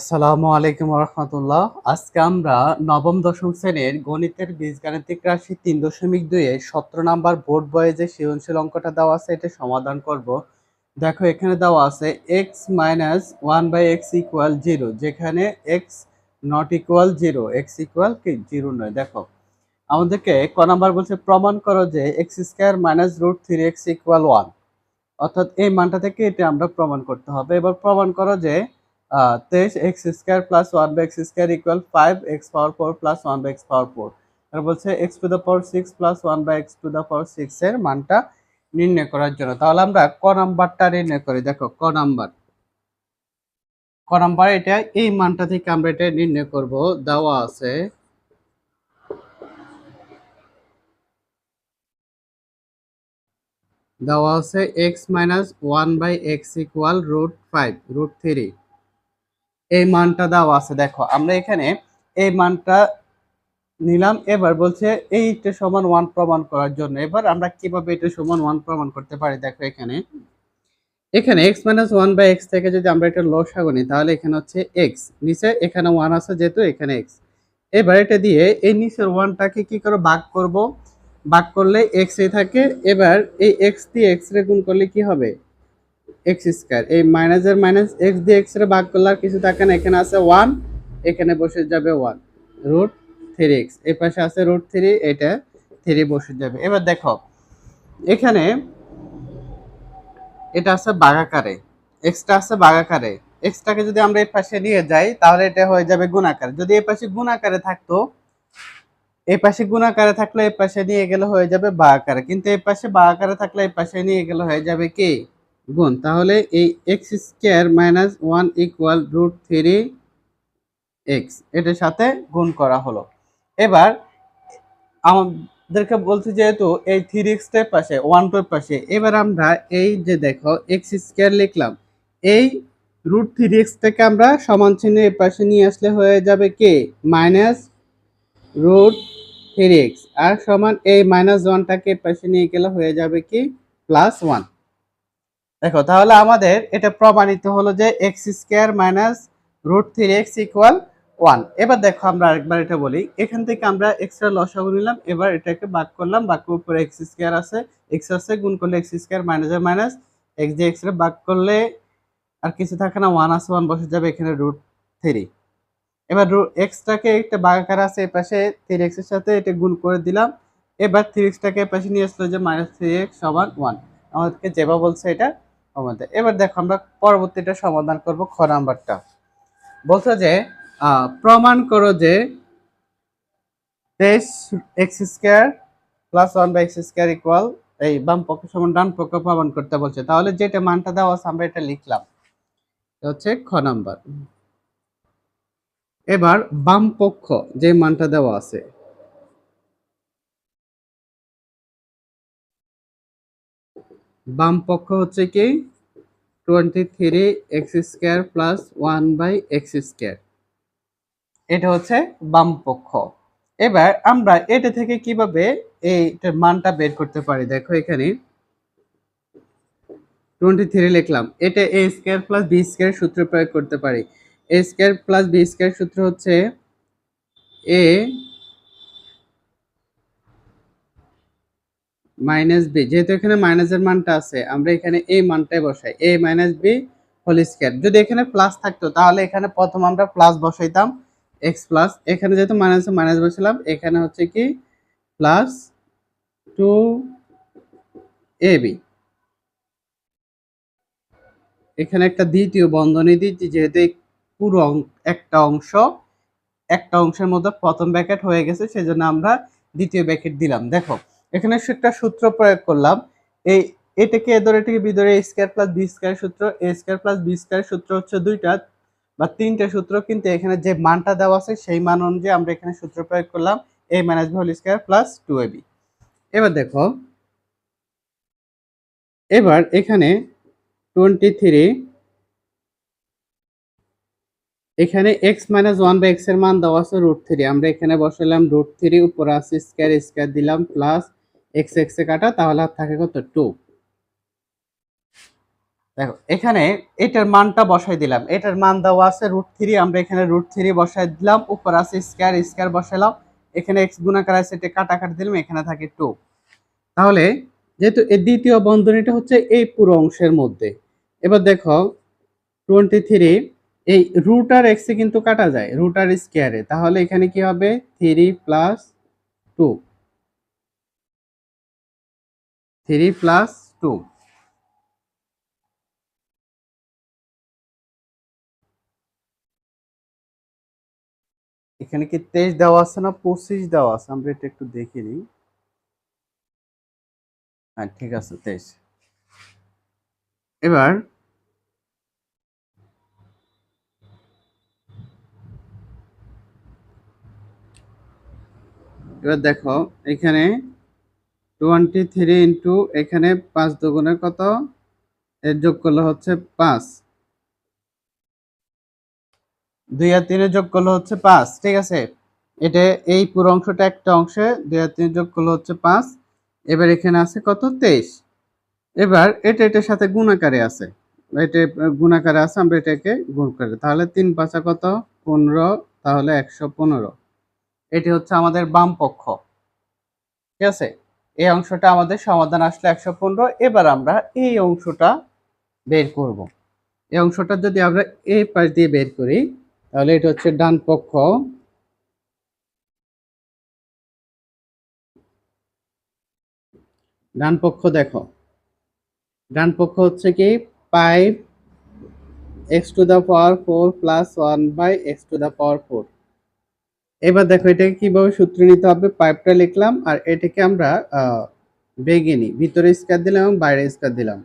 আসসালামু আলাইকুম রহমতুল্লাহ আজকে আমরা নবম, দশম শ্রেণির গণিতের, বীজগাণিতিক রাশি তিন দশমিক দুইয়ে সতেরো নাম্বার বোর্ড বয়ে যে সৃজনশীল অঙ্কটা দেওয়া আছে, এটা সমাধান করব। দেখো, এখানে দেওয়া আছে x minus one by x equal zero যেখানে x not equal zero x equal কি? জিরো নয়। দেখো, আমাদেরকে ক নাম্বার বলছে, প্রমাণ করো যে x square minus root three x equal one অর্থাৎ এই মানটা থেকে এটা আমরা প্রমাণ করতে হবে। এবার প্রমাণ করো যে তেইশ x square plus one by x square equal five x power four plus one by x power four তার বলছে x to the power six plus one by x to the power six এর মানটা নির্ণয় করার জন্য। তাহলে আমরা ক নাম্বারটা নির্ণয় করি। দেখো, ক নাম্বার। ক নাম্বার, এটা এই মানটা থেকে আমরা এটা নির্ণয় করব। দেওয়া আছে দেওয়া আছে x minus one by x equal root five root three এই মানটা দেওয়া আছে, দেখো। আমরা এখানে এই মানটা নিলাম, এবার বলছে এইটা সমান ওয়ান প্রমাণ করার জন্য। এবার আমরা কীভাবে এটা সমান ওয়ান প্রমাণ করতে পারি? দেখো এখানে। এখানে x minus one by x থেকে যদি আমরা এটা লসাগু নিই, তাহলে এখানে হচ্ছে এক্স নিচে এখানে ওয়ান আছে যেহেতু এখানে এক্স এবার এটা দিয়ে এই নিচের ওয়ানটাকে কি করে ভাগ করব। ভাগ করলে এক্স এ থাকে। এবার এই এক্স দিয়ে এক্স রে গুণ করলে কি হবে? এক্স স্কোয়ার এই মাইনাসের মাইনাস এক্স দিয়ে এক্স রে ভাগ করলে আর কিছু থাকে না, এখানে আছে ওয়ান এখানে বসে যাবে ওয়ান রুট থ্রি এক্স এই পাশে আছে রুট থ্রি এটা থ্রি বসে যাবে। এবার দেখো, এখানে এটা আছে বাগাকারে এক্সটা আছে বাগাকারে এক্সটাকে যদি আমরা এই পাশে নিয়ে যাই, তাহলে এটা হয়ে যাবে গুণাকারে। যদি এই পাশে গুণাকারে থাকতো, এই পাশে গুণাকারে থাকলে এই পাশে নিয়ে গেলে হয়ে যাবে বা আকারে কিন্তু এই পাশে বা আকারে থাকলে এই পাশে নিয়ে গেলে হয়ে যাবে কি? গুণ। তাহলে এই x square minus one equal root three x এটার সাথে গুণ করা হলো। এবার আমাদেরকে বলছে যেহেতু এই থ্রি এক্সটার পাশে ওয়ান টুর পাশে, এবার আমরা এই যে দেখো এক্স স্কোয়ার লিখলাম, এই রুট থ্রি এক্সটাকে আমরা সমান চিহ্ন এর পাশে নিয়ে আসলে হয়ে যাবে কি? মাইনাস রুট থ্রি এক্স আর সমান এই মাইনাস ওয়ানটাকে পাশে নিয়ে গেলে হয়ে যাবে কি? প্লাস ওয়ান দেখো, তাহলে আমাদের এটা প্রমাণিত হলো যে x square minus root three x equal one এবার দেখো আমরা আরেকবার এটা বলি, এখান থেকে আমরা এক্সট্রা লসাগু নিলাম, এবার এটাকে ভাগ করলাম বাক্য উপরে এক্স স্কোয়ার আছে এক্স আছে, গুণ করলে এক্স স্কোয়ার মাইনাসের মাইনাস এক্স দিয়ে এক্স ভাগ করলে আর কিছু থাকে না ওয়ান আছে ওয়ান বসে যাবে এখানে রুট থ্রি এবার এক্সটাকে একটা বাগাকার আছে এই পাশে থ্রি এক্সের সাথে এটা গুণ করে দিলাম, এবার থ্রি এক্সটাকে এই পাশে নিয়ে আসলো যে মাইনাস থ্রি এক্স সমান ওয়ান আমাদেরকে যেভাবে বলছে এটা আমাদের। এবার দেখো আমরা পরবর্তীটা সমাধান করব খ নাম্বারটা। বলছে যে প্রমাণ করো যে তেইশ x square plus one by x square equal এই বাম পক্ষ সমান ডান পক্ষ প্রমাণ করতে বলছে। তাহলে যেটা মানটা দেওয়া আছে, আমরা এটা লিখলাম। হচ্ছে খ নাম্বার। এবার বাম পক্ষ যে মানটা দেওয়া আছে বাম পক্ষ হচ্ছে কি? Twenty three x square plus one by x square এটা হচ্ছে বাম পক্ষ। এবার আমরা এটা থেকে কীভাবে এইটার মানটা বের করতে পারি? দেখো এখানে। টোয়েন্টি থ্রি লিখলাম। এটা A square plus B square সূত্র প্রয়োগ করতে পারি। A square plus B square সূত্র হচ্ছে এ মাইনাস বি যেহেতু এখানে মাইনাসের মানটা আছে, আমরা এখানে এই মানটাই বসাই। A minus B whole square যদি এখানে প্লাস থাকতো, তাহলে এখানে প্রথম আমরা প্লাস বসাইতাম এক্স প্লাস এখানে যেহেতু মাইনাসে মাইনাস বসালাম, এখানে হচ্ছে কি? প্লাস টু এ বি এখানে একটা দ্বিতীয় বন্ধনী দিচ্ছি, যেহেতু পুরো একটা অংশ, একটা অংশের মধ্যে প্রথম ব্যাকেট হয়ে গেছে, সেজন্য আমরা দ্বিতীয় ব্যাকেট দিলাম। দেখো এখানে একটা সূত্র প্রয়োগ করলাম। এই, এটাকে এ ধরে এটাকে B A square plus B square সূত্র A square plus B square সূত্র হচ্ছে দুইটা বা তিনটা সূত্র, কিন্তু এখানে যে মানটা দেওয়া আছে সেই মান অনুযায়ী আমরা এখানে সূত্র প্রয়োগ করলাম A minus B whole square plus two A B এবার দেখো, এবার এখানে টোয়েন্টি থ্রি এখানে এক্স মাইনাস ওয়ান বা এক্সের মান দেওয়া আছে রুট থ্রি আমরা এখানে বসালাম রুট থ্রি উপরে আছে স্কোয়ার স্কোয়ার দিলাম প্লাস এক্স এক্স কাটা, তাহলে থাকে কত? টু দেখো, এখানে এটার মানটা বসাই দিলাম। এটার মান দেওয়া আছে রুট থ্রি আমরা এখানে রুট থ্রি বসাই দিলাম। উপর আছে স্কোয়ার স্কোয়ার বসাইলাম। এখানে এক্স গুণাকার আছে, এটা কাটাকাটি দিলাম, এখানে থাকে টু তাহলে, যেহেতু এই দ্বিতীয় বন্ধনীটা হচ্ছে এই পুরো অংশের মধ্যে, এবার দেখো টোয়েন্টি থ্রি এই রুট আর এক্সে কিন্তু কাটা যায় রুট আর স্কোয়ারে তাহলে এখানে কি হবে? Three plus two three plus two এখানে কি তেইশ দেওয়া আছে না পঁচিশ দেওয়া আছে? আমরা এটা একটু দেখে নিই। হ্যাঁ ঠিক আছে, তেইশ। এবার এবার দেখো, এখানে টোয়েন্টি থ্রি ইন্টু এখানে পাঁচ দুগুণে কত? এর যোগ করলে হচ্ছে পাঁচ। দুই আর তিনে যোগ করলে হচ্ছে পাঁচ, ঠিক আছে? এটা এই পুরো অংশটা একটা অংশে, দুই আর তিনে যোগ করলে হচ্ছে পাঁচ। এবার এখানে আছে কত? তেইশ। এবার এটা এটার সাথে গুণাকারে আছে। এটা গুণাকারে আছে, আমরা এটাকে গুণ করি। তাহলে তিন পাঁচা কত? পনেরো, তাহলে একশো পনেরো। এটি হচ্ছে আমাদের বাম পক্ষ ঠিক আছে? এই অংশটা আমাদের সমাধান আসলে একশো পনেরো। এবার আমরা এই অংশটা বের করব। এই অংশটা যদি আমরা এই পাশ দিয়ে বের করি, তাহলে এটা হচ্ছে ডান পক্ষ। ডান পক্ষ দেখো। ডান পক্ষ হচ্ছে কি five x to the power four plus one by x to the power four. এবার দেখো এটাকে কীভাবে সূত্র নিতে হবে? পাইপটা লিখলাম আর এটাকে আমরা বেগে নিই। ভিতরে স্কার দিলাম এবং বাইরে স্কার দিলাম।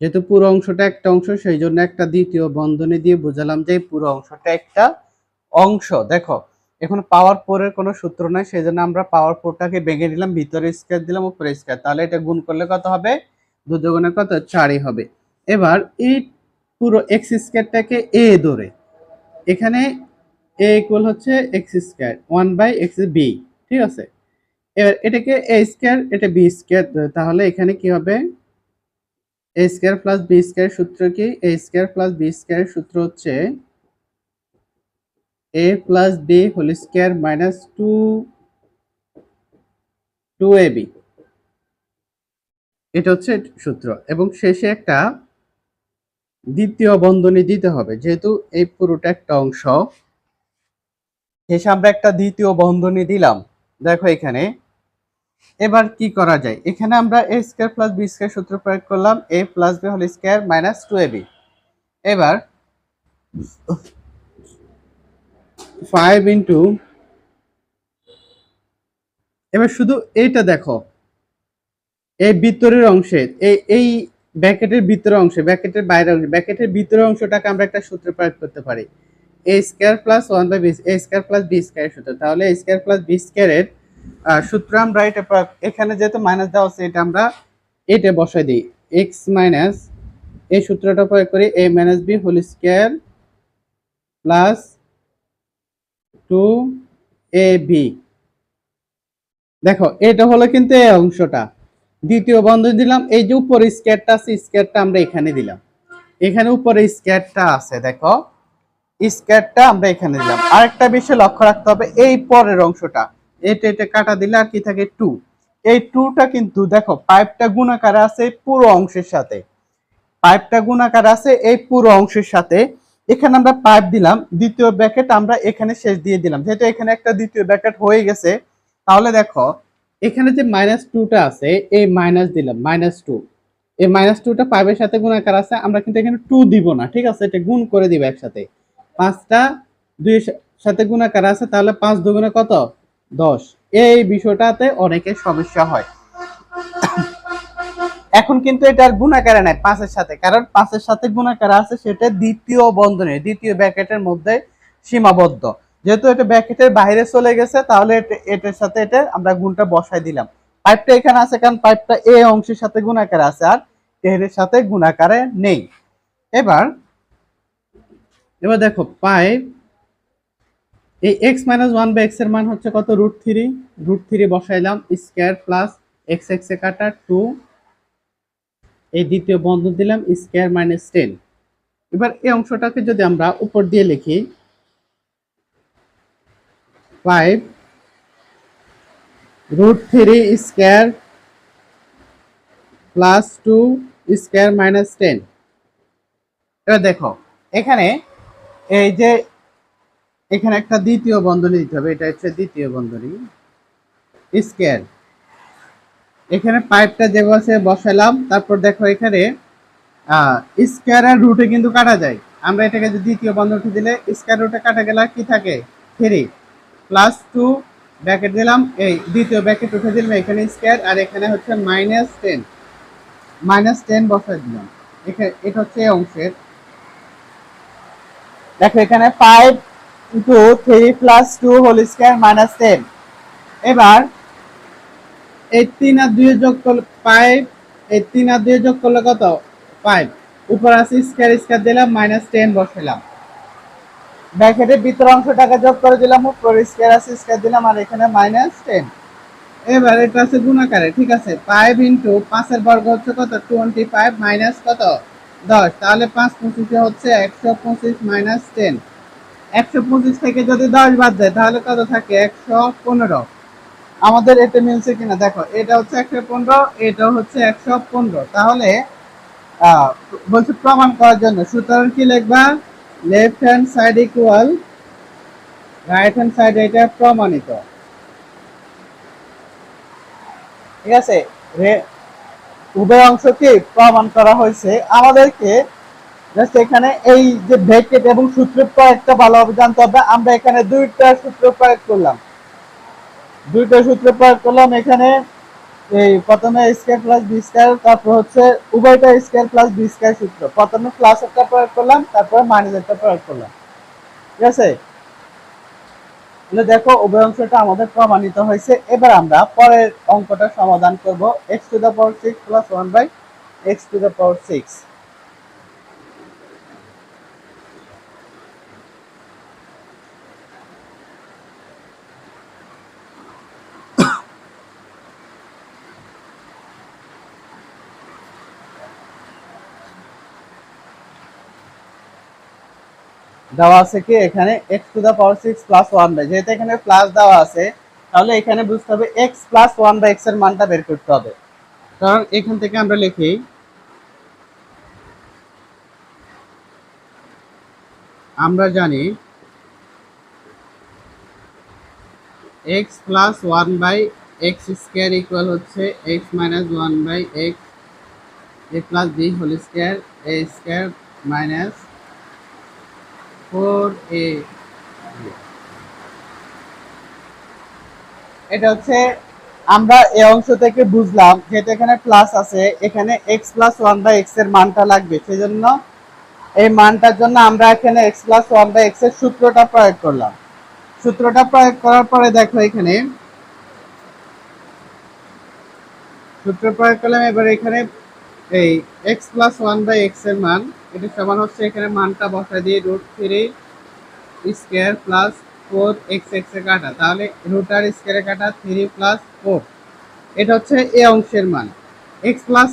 যেহেতু পুরো অংশটা একটা অংশ, সেই জন্য একটা দ্বিতীয় বন্ধনী দিয়ে বোঝালাম যে পুরো অংশটা একটা অংশ। দেখো, এখন পাওয়ার ফোরের কোনো সূত্র নাই, সেই জন্য আমরা পাওয়ার ফোরটাকে ভেঙে নিলাম, ভিতরে স্কোয়ার দিলাম, উপরে স্কোয়ার তাহলে এটা গুণ করলে কত হবে? দু দুগুণে কত? চারই হবে। এবার এই পুরো এক্স স্কোয়ারটাকে এ ধরে এখানে এ ইকুয়াল হচ্ছে x square one by x B ঠিক আছে? এবার এটাকে এ স্কোয়ার এটা বি স্কোয়ার তাহলে এখানে কি হবে? A square plus B square সূত্র কি? A square plus B square সূত্র হচ্ছে A plus B whole square minus two two A B এটা হচ্ছে সূত্র এবং শেষে একটা দ্বিতীয় বন্ধনী দিতে হবে, যেহেতু এই পুরোটা একটা অংশ। শেষে আমরা একটা দ্বিতীয় বন্ধনী দিলাম, দেখো এখানে। এবার কি করা যায়? এখানে আমরা A square plus B square সূত্র প্রয়োগ করলাম A plus B whole square minus two A B এবার ফাইভ ইন্টু এবার শুধু এইটা দেখো, এই ভিতরের অংশে, এই এই ব্যাকেটের ভিতরের অংশে, ব্যাকেটের বাইরের অংশ, ব্যাকেটের ভিতরের অংশটাকে আমরা একটা সূত্র প্রয়োগ করতে পারি। A square plus one by B A square plus B square সূত্র। তাহলে এ স্কোয়ার প্লাস বি স্কোয়ারের সূত্র আমরা এটা এখানে যেহেতু মাইনাস দেওয়া আছে, এটা আমরা এটা বসাই দিই। এক্স মাইনাস এই সূত্রটা প্রয়োগ করি A minus B whole square plus two A B দেখো, এটা হলো কিন্তু এই অংশটা। দ্বিতীয় বন্ধনী দিলাম। এই যে উপরে স্কেটটা আছে স্কেটটা আমরা এখানে দিলাম। এখানে উপরে স্কেটটা আছে, দেখো। স্কেটটা আমরা এখানে দিলাম। আরেকটা বিষয় লক্ষ্য রাখতে হবে, এই পরের অংশটা, এটা এটা কাটা দিলে আর কি থাকে? টু এই টুটা কিন্তু, দেখো পাইপটা গুণাকার আছে পুরো অংশের সাথে। পাইপটা গুণাকার আছে এই পুরো অংশের সাথে। এখানে আমরা পাইপ দিলাম, দ্বিতীয় ব্যাকেট আমরা এখানে শেষ দিয়ে দিলাম। যেহেতু এখানে একটা দ্বিতীয় ব্যাকেট হয়ে গেছে, তাহলে দেখো এখানে যে মাইনাস টুটা আছে এই মাইনাস দিলাম মাইনাস টু এই মাইনাস টুটা ফাইভের সাথে গুণাকার আছে, আমরা কিন্তু এখানে টু দিব না, ঠিক আছে? এটা গুণ করে দিব একসাথে। পাঁচটা দুই সাথে গুণাকার আছে, তাহলে পাঁচ দুগুণে কত? দশ। এই বিষয়টাতে অনেকের সমস্যা হয়। এখন কিন্তু এটা আর গুণাকারে নাই পাঁচের সাথে, কারণ পাঁচের সাথে গুণাকার আছে, সেটা দ্বিতীয় বন্ধনে, দ্বিতীয় ব্যাকেটের মধ্যে সীমাবদ্ধ। যেহেতু এটা ব্যাকেটের বাইরে চলে গেছে, তাহলে এটার সাথে এটা আমরা গুণটা বসাই দিলাম। পাইপটা এখানে আছে, কারণ পাইপটা এ অংশের সাথে গুণাকারে আছে আর এর সাথে গুণাকারে নেই। এবার এবার দেখো, পাইপ, এই এক্স মাইনাস ওয়ান বাই এক্সের মান হচ্ছে কত? রুট থ্রি রুট থ্রি বসাইলাম স্কোয়ার প্লাস এক্স এক্স এ কাটা টু এই দ্বিতীয় বন্ধন দিলাম স্কোয়ার মাইনাস টেন এবার এই অংশটাকে যদি আমরা উপর দিয়ে লিখি five root three square plus two square minus ten এবার দেখো, এখানে এই যে এখানে একটা দ্বিতীয় বন্ধনী দিতে হবে, এটা হচ্ছে দ্বিতীয় বন্ধনী স্কোয়ার এখানে পাইপটা যে বসে, বসালাম, তারপর দেখো এখানে স্কোয়ার আর রুটে কিন্তু কাটা যায়। আমরা এটাকে দ্বিতীয় বন্ধনী দিলে স্কোয়ার রুটে কাটা গেলে কি থাকে? থ্রি প্লাস টু ব্যাকেট দিলাম, এই দ্বিতীয় ব্যাকেট উঠে দিলাম, এখানে স্কোয়ার আর এখানে হচ্ছে মাইনাস টেন মাইনাস টেন বসাই দিলাম। এখানে এটা হচ্ছে এই অংশের। দেখো এখানে five into three plus two whole square minus ten এবার এই তিন আর দুই যোগ করলে ফাইভ এই তিন আর দুই যোগ করলে কত? ফাইভ উপর আছে স্কোয়ার স্কোয়ার দিলাম মাইনাস টেন বসালাম ব্র্যাকেটের ভিতর অংশটাকে যোগ করে দিলাম, উপর আছে স্কোয়ার দিলাম, আর এখানে মাইনাস টেন এবার এটা আছে গুণাকারে, ঠিক আছে? ফাইভ ইন্টু পাঁচের বর্গ হচ্ছে কত? টোয়েন্টি ফাইভ মাইনাস কত? দশ। তাহলে পাঁচ পঁচিশে হচ্ছে একশো পঁচিশ মাইনাস টেন একশো পঁচিশ থেকে যদি দশ বাদ দেয়, তাহলে কত থাকে? একশো পনেরো। আমাদের এটা মিলছে কিনা? দেখো, এটা হচ্ছে একশো পনেরো, এটা হচ্ছে একশো পনেরো। তাহলে বলছে প্রমাণ করার জন্য। সুতরাং কি লিখবা? Left hand side equal right hand side এটা প্রমাণিত। ঠিক আছে? উভয় অংশকে প্রমাণ করা হয়েছে। আমাদেরকে জাস্ট এখানে এই যে ব্র্যাকেট এবং সূত্র প্রয়োগটা ভালোভাবে জানতে হবে। আমরা এখানে দুইটা সূত্র প্রয়োগ করলাম। দুইটা সূত্র প্রয়োগ করলাম এখানে। এই প্রথমে স্কয়ার প্লাস বি স্কয়ার তারপর হচ্ছে উভয়টা স্কয়ার প্লাস বি স্কয়ার সূত্র। প্রথমে প্লাস একটা প্রয়োগ করলাম, তারপর মাইনাস একটা প্রয়োগ করলাম। ঠিক আছে? দেখো, উভয় অংশটা আমাদের প্রমাণিত হয়েছে। এবার আমরা পরের অঙ্কটা সমাধান করব। X to the power six plus one by x to the power six দেওয়া আছে কি? এখানে x to the power six plus one by যেহেতু এখানে প্লাস দেওয়া আছে, তাহলে এখানে বুঝতে হবে এক্স প্লাস ওয়ান বাই এক্সের মানটা বের করতে হবে। কারণ এখান থেকে আমরা লিখি, আমরা জানি x plus one by x square equal হচ্ছে x minus one by x A plus B whole square A square minus four A. এটা হচ্ছে আমরা অংশ থেকে বুঝলাম এখানে প্লাস আছে, এখানে এক্স প্লাস ওয়ান বাই এক্সের মানটা লাগবে। সেজন্য এই মানটার জন্য আমরা এখানে এক্স প্লাস ওয়ান বাই এক্সের সূত্রটা প্রয়োগ করলাম। সূত্রটা প্রয়োগ করার পরে দেখো এখানে। সূত্র প্রয়োগ করলাম, এবার এখানে এই এক্স প্লাস ওয়ান বাই এক্সের মান এটা সমান হচ্ছে এখানে মানটা বসায় দিয়ে root three square plus four x x কাটা। তাহলে রুট আর স্কোয়ারে কাটা থ্রি প্লাস ফোর এটা হচ্ছে এ অংশের মান। এক্স প্লাস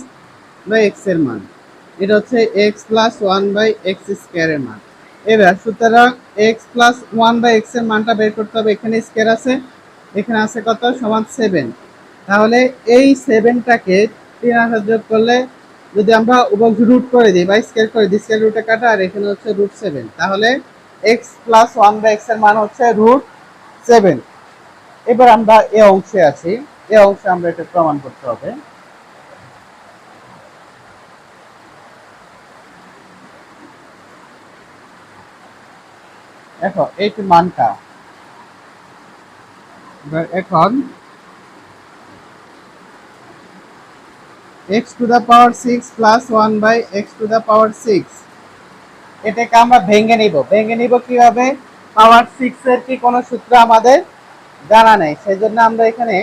বাই এক্সের মান। এটা হচ্ছে x plus one by x স্কোয়ারের মান। এবার সুতরাং এক্স প্লাস ওয়ান বাই এক্সের মানটা বের করতে হবে। এখানে স্কোয়ার আছে। এখানে আছে কত? সমান সেভেন তাহলে এই সেভেনটাকে তিন হাজার যোগ করলে যদি আমরা উভয় রুট করে দিই বা স্কোয়ার করে দিই স্কোয়ার রুটে কাটা আর এখানে হচ্ছে রুট সেভেন তাহলে এক্স প্লাস ওয়ান বাই এক্সের মান হচ্ছে রুট সেভেন এবার আমরা এ অংশে আছি। এ অংশে আমরা এটা প্রমাণ করতে হবে। দেখো এইটি মানটা এখন x to the power six plus one by x to the power six এটাকে আমরা ভেঙে নিব। ভেঙে নিব কীভাবে? পাওয়ার সিক্স এর কি কোনো সূত্র আমাদের জানা নেই। সেই জন্য আমরা এখানে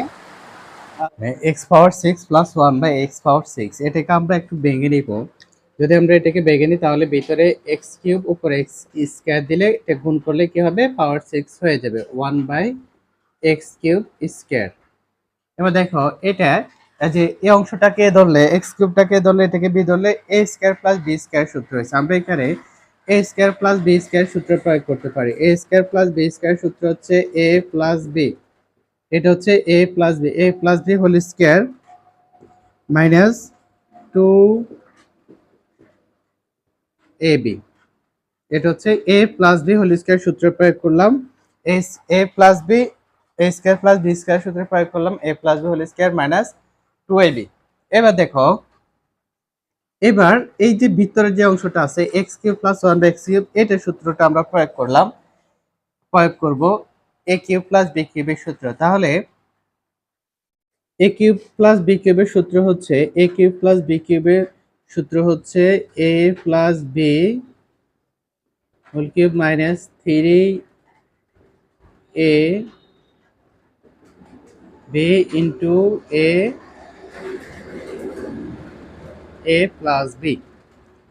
x power six plus one by x power six এটাকে আমরা একটু ভেঙে নিব। যদি আমরা এটাকে ভেঙে নিই, তাহলে ভিতরে এক্স কিউব উপরে এক্স স্কোয়ার দিলে এটা গুণ করলে কি হবে? পাওয়ার সিক্স হয়ে যাবে। One by x cube square এবার দেখো, এটা এই যে, এই অংশটাকে ধরলে এক্স কিউবটাকে ধরলে, এটাকে বি ধরলে a square plus b square সূত্র হয়েছে। আমরা এখানে a square plus b square সূত্র প্রয়োগ করতে পারি। A square plus b square সূত্র হচ্ছে এ প্লাস বি এটা হচ্ছে a plus b a plus b whole square minus two a b এটা হচ্ছে a plus b whole square সূত্র প্রয়োগ করলাম। A plus b a square plus b square সূত্র প্রয়োগ করলাম। A plus b whole square minus two a এবার দেখো, এবার এই যে ভিতরের যে অংশটা আছে x cube plus one by x cube, এটার সূত্রটা আমরা প্রয়োগ করলাম। প্রয়োগ করব এ কিউব প্লাস বি কিউবের সূত্র। তাহলে এ কিউব প্লাস বি কিউবের সূত্র হচ্ছে এ কিউব প্লাস বি কিউবের সূত্র হচ্ছে a plus b whole cube minus three a b into a a plus b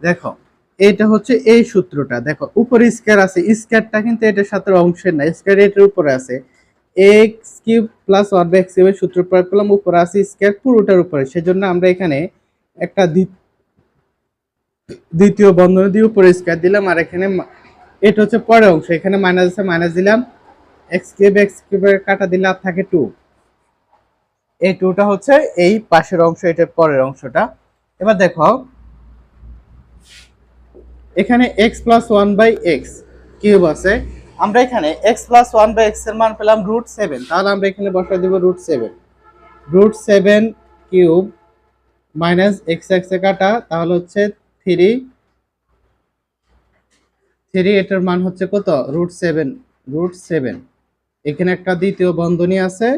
দেখো, এটা হচ্ছে এই সূত্রটা। দেখো, উপরে স্কয়ার আছে স্কয়ারটা কিন্তু এটার সাথে অংশের না স্কয়ার এটার উপরে আছে। X cube plus one by x কিউবের সূত্র প্রয়োগ করলাম, উপরে আছে স্কয়ার পুরোটার উপরে। সেজন্য আমরা এখানে একটা দ্বি- দ্বিতীয় বন্ধনী দিয়ে উপরে স্কয়ার দিলাম, আর এখানে এটা হচ্ছে পরের অংশ। এখানে মাইনাস আছে মাইনাস দিলাম। এক্স কিউব এক্স কিউবের কাটা দিলে আর থাকে টু এই টুটা হচ্ছে এই পাশের অংশ, এটার পরের অংশটা। এবার দেখো, এখানে x plus one by x cube আছে। আমরা এখানে এক্স প্লাস ওয়ান বাই এক্সের মান পেলাম রুট সেভেন তাহলে আমরা এখানে বসাই দেবো root seven root seven cube minus x x কাটা, তাহলে হচ্ছে থ্রি থ্রি এটার মান হচ্ছে কত? রুট সেভেন রুট সেভেন এখানে একটা দ্বিতীয় বন্ধনী আছে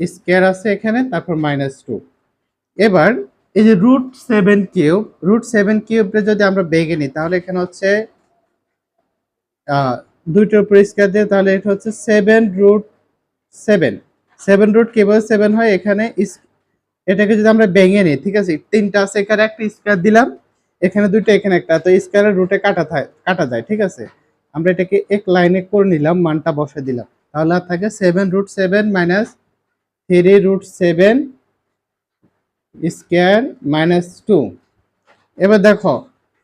স্কোয়ার আছে এখানে, তারপর মাইনাস টু এবার এই যে root seven cube root seven কিউবটা যদি আমরা বেগে নিই, তাহলে এখানে হচ্ছে দুইটার উপরে স্কোয়ার দিয়ে, তাহলে এটা হচ্ছে seven root seven seven root কীভাবে সেভেন হয়? এখানে এটাকে যদি আমরা ভেঙে নিই, ঠিক আছে? তিনটা আছে, এখানে একটা স্কোয়ার দিলাম, এখানে দুইটা, এখানে একটা। তো স্কোয়ারের রুটে কাটা থাকে কাটা যায়, ঠিক আছে? আমরা এটাকে এক লাইনে করে নিলাম, মানটা বসে দিলাম। তাহলে থাকে seven root seven minus three root seven square minus two. এবার দেখো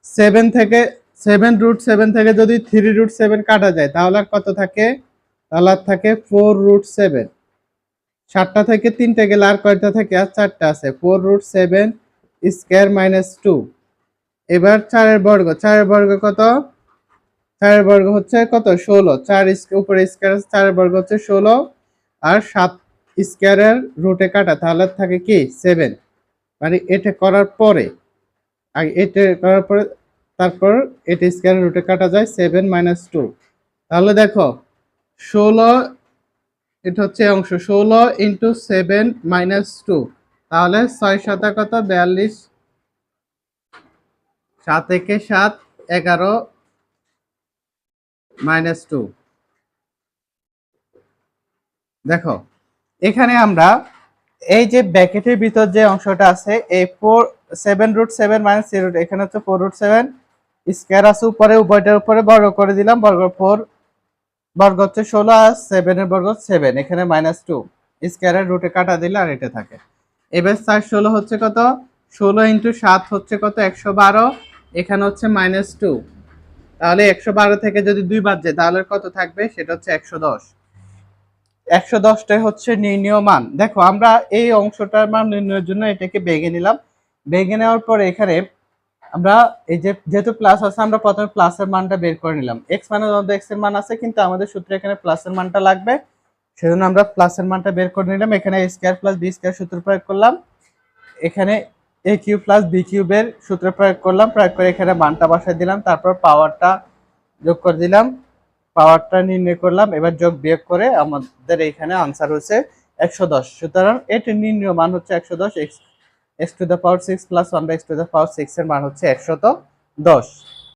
সেভেন থেকে সেভেন রুট সেভেন থেকে যদি থ্রি রুট সেভেন কাটা যায়, তাহলে কত থাকে? তাহলে আর থাকে ফোর রুট সেভেন সাতটা থেকে তিনটে গেলে আর কয়টা থাকে? আর চারটা আছে। Four root seven square minus two এবার চারের বর্গ চারের বর্গ কত? চারের বর্গ হচ্ছে কত? ষোলো। চার উপরে স্কোয়ার আছে, চারের বর্গ হচ্ছে ষোলো। আর সাত স্কোয়ারের রুটে কাটা, তাহলে থাকে কি? সেভেন মানে এটা করার পরে, আগে এটা করার পরে, তারপর এটা স্কোয়ার রুটে কাটা যায় সেভেন মাইনাস টু তাহলে দেখো, ষোলো, এটা হচ্ছে অংশ, ষোলো ইন্টু সেভেন মাইনাস টু তাহলে ছয় সাতা কত? বিয়াল্লিশ। সাত একে সাত, এগারো মাইনাস টু দেখো, এখানে আমরা এই যে ব্যাকেটের ভিতর যে অংশটা আছে, এই four seven root seven minus three root এখানে হচ্ছে ফোর রুট সেভেন স্কোয়ার আছে উপরে, উভয়টার উপরে বর্গ করে দিলাম, বর্গ ফোর বর্গ হচ্ছে ষোলো আর সেভেনের বর্গ সেভেন এখানে মাইনাস টু স্কোয়ারের রুটে কাটা দিলে আর এটা থাকে। এবার চার ষোলো হচ্ছে কত? ষোলো ইন্টু সাত হচ্ছে কত? একশো বারো, এখানে হচ্ছে মাইনাস টু তাহলে একশো বারো থেকে যদি দুই বাদ যায়, তাহলে কত থাকবে? সেটা হচ্ছে একশো দশ। একশো দশটাই হচ্ছে নির্ণীয় মান দেখো, আমরা এই অংশটার মান নির্ণয়ের জন্য এটাকে বেগে নিলাম। বেগে নেওয়ার পরে এখানে আমরা এই যে, যেহেতু প্লাস আছে, আমরা প্রথমে প্লাসের মানটা বের করে নিলাম। এক্স মানে এক্সের মান আছে, কিন্তু আমাদের সূত্রে এখানে প্লাসের মানটা লাগবে। সেজন্য আমরা প্লাসের মানটা বের করে নিলাম। এখানে স্কোয়ার প্লাস বি স্কোয়ার সূত্র প্রয়োগ করলাম। এখানে এ কিউব প্লাস বি কিউবের সূত্র প্রয়োগ করলাম। প্রয়োগ করে এখানে মানটা বসায় দিলাম। তারপর পাওয়ারটা যোগ করে দিলাম। পাওয়ারটা নির্ণয় করলাম। এবার যোগ বিয়োগ করে আমাদের এইখানে আনসার হচ্ছে একশো দশ। সুতরাং এটি নির্ণয় মান হচ্ছে একশো দশ। X x to the power six plus one by x to the power সিক্সের মান হচ্ছে একশত দশ।